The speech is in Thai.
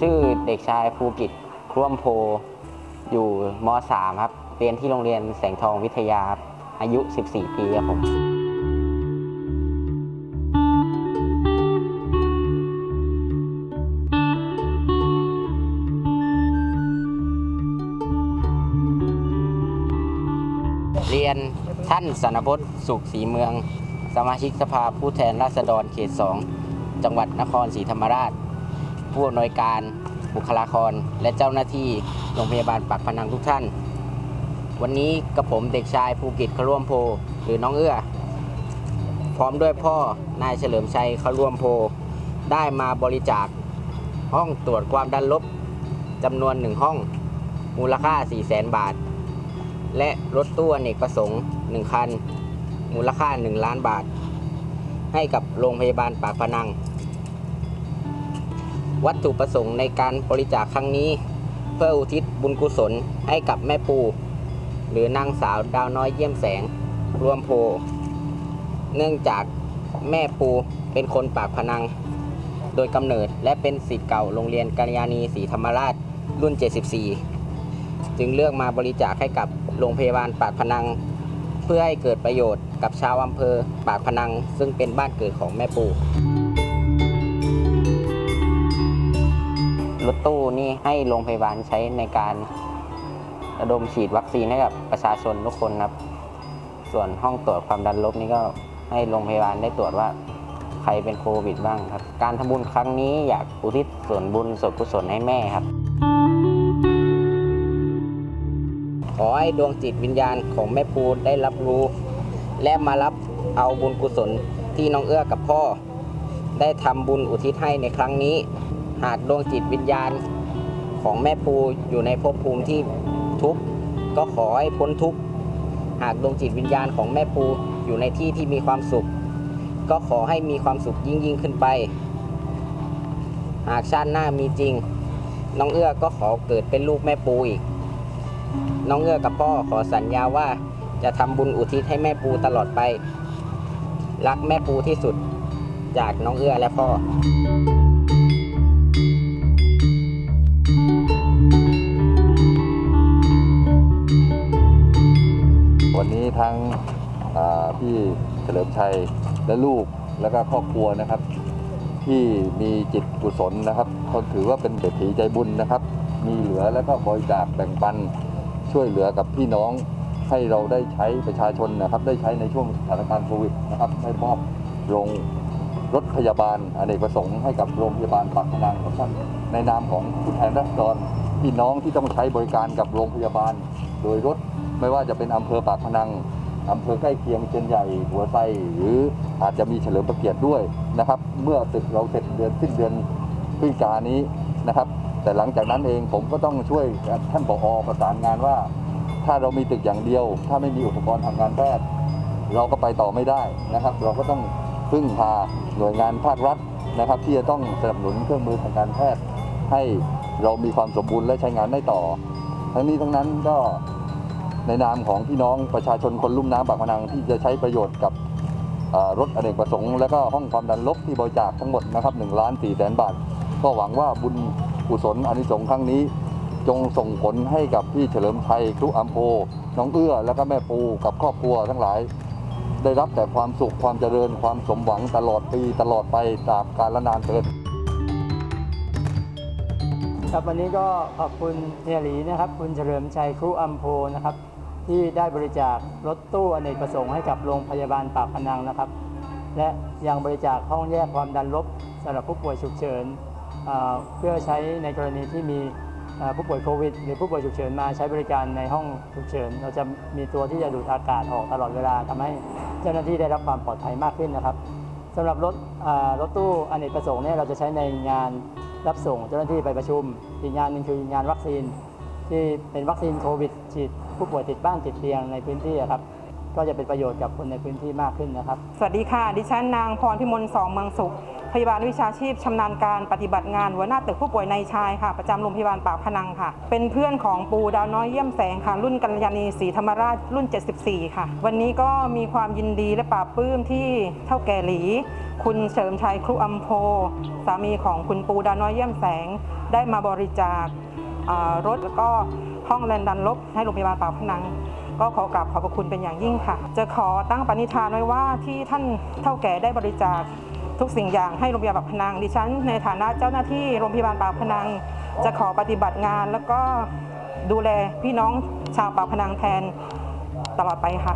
ชื่อเด็กชายภูกิจคร่วมโพ อยู่ม .3 ครับ เรียนที่โรงเรียนแสงทองวิทยาครับอายุ 14 ปีครับผม เรียน ท่านสนพจน์สุขศรีเมือง สมาชิกสภาผู้แทนราษฎรเขต2จังหวัดนครศรีธรรมราช ผู้อำนวยการบุคลากร และเจ้าหน้าที่โรงพยาบาลปากพนังทุกท่าน วันนี้กับผมเด็กชายภูกิจขร่วมโพหรือน้องเอื้อ พร้อมด้วยพ่อนายเฉลิมชัยขร่วมโพ ได้มาบริจาคห้องตรวจความดันลบจำนวนหนึ่งห้อง มูลค่า 4 0 0แสนบาท และรถตู้อเนกประสงค์ 1 คัน มูลค่า 1 ล้านบาท ให้กับโรงพยาบาลปากพนัง วัตถุประสงค์ในการบริจาคครั้งนี้ เพื่ออุทิศบุญกุศลให้กับแม่ปู หรือนางสาวดาวน้อยเยี่ยมแสง รวมโพ เนื่องจากแม่ปูเป็นคนปากพนัง โดยกำเนิดและเป็นศิษย์เก่าโรงเรียนกัลยาณีศรีธรรมราชรุ่น 74 จึงเลือกมาบริจาคให้กับโรงพยาบาลปากพนัง เพื่อให้เกิดประโยชน์กับชาวอำเภอ ปากพนัง ซึ่งเป็นบ้านเกิดของแม่ปูรถตู้นี่ให้โรงพยาบาลใช้ในการระดมฉีดวัคซีนให้กับประชาชนทุกคนครับ ส่วนห้องตรวจความดันลบนี่ก็ให้โรงพยาบาลได้ตรวจว่าใครเป็นโควิดบ้างครับ การทำบุญครั้งนี้อยากอุทิศส่วนบุญส่วนกุศลให้แม่ครับ ขอให้ดวงจิตวิญญาณของแม่ปูได้รับรู้ และมารับเอาบุญกุศลที่น้องเอื้อกับพ่อ ได้ทำบุญอุทิศให้ในครั้งนี้ หากดวงจิตวิญญาณของแม่ปูอยู่ในภพภูมิที่ทุกข์ก็ขอให้พ้นทุกข์หากดวงจิตวิญญาณของแม่ปูอยู่ในที่ที่มีความสุข ก็ขอให้มีความสุขยิ่งยิ่งขึ้นไป หากชาติหน้ามีจริง น้องเอื้อก็ขอเกิดเป็นลูกแม่ปูอีก น้องเอื้อกับพ่อขอสัญญาว่าจะทำบุญอุทิศให้แม่ปูตลอดไป รักแม่ปูที่สุดจากน้องเอื้อและพ่อ วันนี้ทั้งอ่าพี่เฉลิมชัยและลูกแล้วก็ครอบครัวนะครับ ที่มีจิตกุศลนะครับเขาถือว่าเป็นเศรษฐีใจบุญนะครับ มีเหลือแล้วก็บริจาคแบ่งปัน ช่วยเหลือกับพี่น้องให้เราได้ใช้ประชาชนนะครับ ได้ใช้ในช่วงสถานการณ์โควิดนะครับได้มอบโรงรถพยาบาลอเนกประสงค์ให้กับโรงพยาบาลปากพนังของท่านในนามของผู้แทนราษฎรพี่น้องที่ต้องใช้บริการกับโรงพยาบาล โดยรถไม่ว่าจะเป็นอำเภอปากพนังอำเภอใกล้เคียงเชียนใหญ่หัวไส้หรืออาจจะมีเฉลิมพระเกียรติด้วยนะครับ เมื่อตึกเราเสร็จเดือนสิ้นเดือนพฤศจิกานี้นะครับ แต่หลังจากนั้นเองผมก็ต้องช่วยท่านผอประสานงานว่า ถ้าเรามีตึกอย่างเดียว ถ้าไม่มีอุปกรณ์ทางการแพทย์เราก็ไปต่อไม่ได้นะครับ เราก็ต้องพึ่งพาหน่วยงานภาครัฐนะครับ ที่จะต้องสนับสนุนเครื่องมือทางการแพทย์ ให้เรามีความสมบูรณ์และใช้งานได้ต่อ ทั้งนี้ทั้งนั้นก็ในนามของพี่น้องประชาชนคนลุ่มน้ำปากพนังที่จะใช้ประโยชน์กับรถอเนกประสงค์และก็ห้องความดันลบที่บริจาคทั้งหมดนะครับ1ล้าน4แสนบาท ก็หวังว่าบุญ กุศลอานิสงส์ครั้งนี้ จงส่งผลให้กับพี่เฉลิมชัยครุอัมโพน้องเอื้อ และก็แม่ปูกับครอบครัวทั้งหลาย ได้รับแต่ความสุขความเจริญความสมหวังตลอดปีตลอดไปตราบกาลนานเทินครับวันนี้ก็ขอบคุณเฮียหลีนะครับ คุณเฉลิมชัยครุอัมโพนะครับ ที่ได้บริจาครถตู้อเนกประสงค์ให้กับโรงพยาบาลปากพนังนะครับ และยังบริจาคห้องแยกความดันลบสำหรับผู้ป่วยฉุกเฉิน เพื่อใช้ในกรณีที่มีผู้ป่วยโควิด หรือผู้ป่วยฉุกเฉินมาใช้บริการในห้องฉุกเฉิน เราจะมีตัวที่จะดูดอากาศออกตลอดเวลาทำให้เจ้าหน้าที่ได้รับความปลอดภัยมากขึ้นนะครับสำหรับรถรถตู้อเนกประสงค์เนี่ยเราจะใช้ในงานรับส่งเจ้าหน้าที่ไปประชุม อีกงานหนึ่งคืองานวัคซีน ที่เป็นวัคซีนโควิดฉีดผู้ป่วยติดบ้านติดเตียงในพื้นที่ครับก็จะเป็นประโยชน์กับคนในพื้นที่มากขึ้นนะครับ สวัสดีค่ะ ดิฉันนางพรพิมลสองเมืองสุข พยาบาลวิชาชีพชำนาญการปฏิบัติงานหัวหน้าตึกผู้ป่วยในชายค่ะ ประจำโรงพยาบาลปากพนังค่ะ เป็นเพื่อนของปูดาวน้อยเยี่ยมแสงค่ะ รุ่นกัลยาณีศรีธรรมราชรุ่น 74 ค่ะ วันนี้ก็มีความยินดีและปลาบปลื้มที่เท่าแก่หลี คุณเฉลิมชัยครุอัมโพสามีของคุณปูดาวน้อยเยี่ยมแสง ได้มาบริจาครถแล้วก็ห้องแลนดันลบให้โรงพยาบาลปากพนังก็ขอกราบขอบพระคุณเป็นอย่างยิ่งค่ะ จะขอตั้งปณิธานไว้ว่าที่ท่านเท่าแก่ได้บริจาค ทุกสิ่งอย่างให้โรงพยาบาลปากพนังดิฉัน ในฐานะเจ้าหน้าที่โรงพยาบาลปากพนัง จะขอปฏิบัติงาน แล้วก็ดูแลพี่น้องชาวปากพนังแทนตลอดไปค่ะ